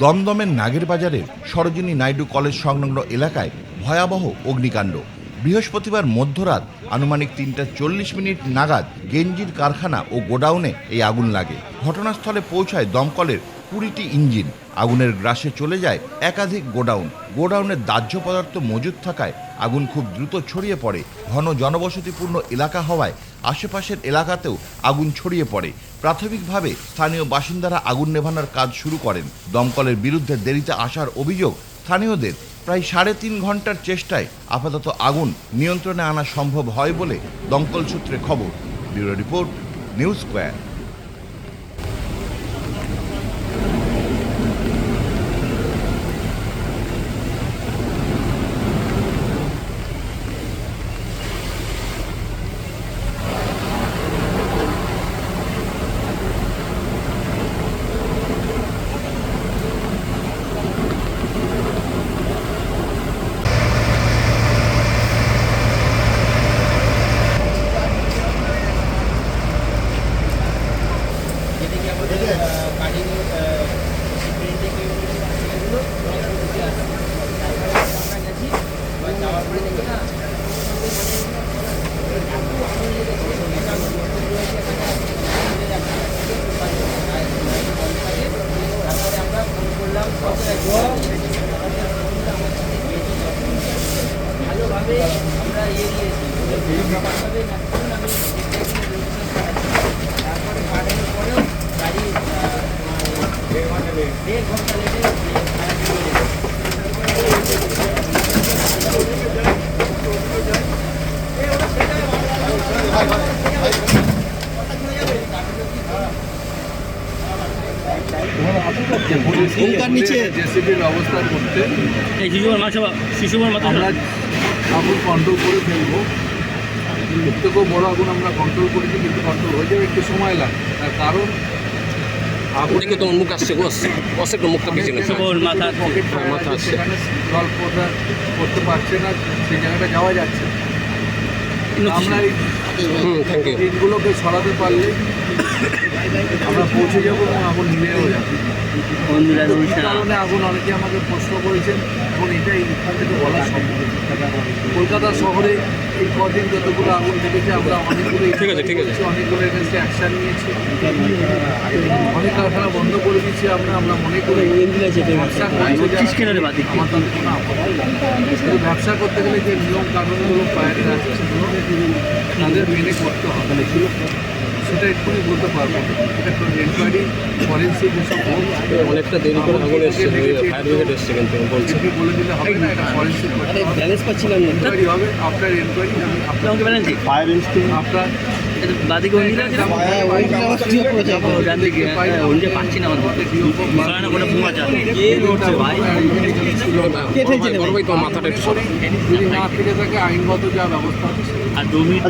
দমদমের নাগের বাজারের সরোজিনী নাইডু কলেজ সংলগ্ন এলাকায় ভয়াবহ অগ্নিকাণ্ড। বৃহস্পতিবার মধ্যরাত আনুমানিক তিনটা চল্লিশ মিনিট নাগাদ গেঞ্জির কারখানা ও গোডাউনে এই আগুন লাগে। ঘটনাস্থলে পৌঁছায় দমকলের কুড়িটি ইঞ্জিন আগুনের গ্রাসে চলে যায় একাধিক গোডাউন। গোডাউনের দাহ্য পদার্থ মজুদ থাকায় আগুন খুব দ্রুত ছড়িয়ে পড়ে। ঘন জনবসতিপূর্ণ এলাকা হওয়ায় আশেপাশের এলাকাতেও আগুন ছড়িয়ে পড়ে। প্রাথমিকভাবে স্থানীয় বাসিন্দারা আগুন নেভানোর কাজ শুরু করেন। দমকলের বিরুদ্ধে দেরিতে আসার অভিযোগ স্থানীয়দের। প্রায় সাড়ে তিন ঘণ্টার চেষ্টায় আপাতত আগুন নিয়ন্ত্রণে আনা সম্ভব হয় বলে দমকল সূত্রে খবর। Bureau report, news square. ভালোভাবে আমরা ইয়ে দিয়েছি ভালোভাবে ম্যাক্সিমাম আমি তারপরে পাঠানোর পরেও গাড়ি দেড় ঘণ্টা লেগে ফায়ার ব্রিগেড নৌকার নিচে জেসিবির ব্যবস্থা করতে এই শিশুবার মাছ মাথা আগুন কন্ট্রোল করে ফেলব। এর থেকেও বড় আগুন আমরা কন্ট্রোল করেছি কিন্তু কন্ট্রোল হয়ে যাবে একটু সময় লাগে তার কারণ তোমার মুখ আসছে মুখটা পিছনে মাথা হ্যাঁ, মাথা আছে। জল করতে পারছে না সেই জায়গাটা যাওয়া যাচ্ছে। আমরা এই দিনগুলোকে সরাতে পারলে আমরা পৌঁছে যাব এবং আগুন নিভেও যাবে। বন্ধুরা এই কারণে আগুন অনেকে আমাকে প্রশ্ন করেছেন এবং এটাই এখান থেকে বলা সম্ভব। কলকাতা শহরে এই কদিন যতগুলো আগুন লেগেছে আমরা অনেকগুলো ঠিক আছে, ঠিক আছে। অনেকগুলো এগেন্সে অ্যাকশন নিয়েছি। অনেক কারখানা বন্ধ করে দিচ্ছি আমরা আমরা মনে করি ব্যবসা করতে গেলে যে নিয়ম কানুনগুলো বাইরে আছে সেগুলো তাদের মেনে করতে হবে। সেটা এক্ষুনি বলতে পারব এটা এনকোয়ারি ফরেন্সিক এসব অনেকটা দেরি করে আগুন এসছে ফায়ার ব্রিগেড এসছে কিন্তু বলছে বলে দিলে হবে না এটা ফরেন্সিক ব্যালেন্স পাচ্ছিলাম না এনকোয়ারি হবে আফটার এনকোয়ারি আমাকে ব্যালেন্স আপনার বাদিকে আছে না ওখান থেকে অন্য পাচ্ছি না আমার যাবে ভাই মাথাটা একটু যদি না থেকে থাকে আইনগত যা ব্যবস্থা আর দু মিনিট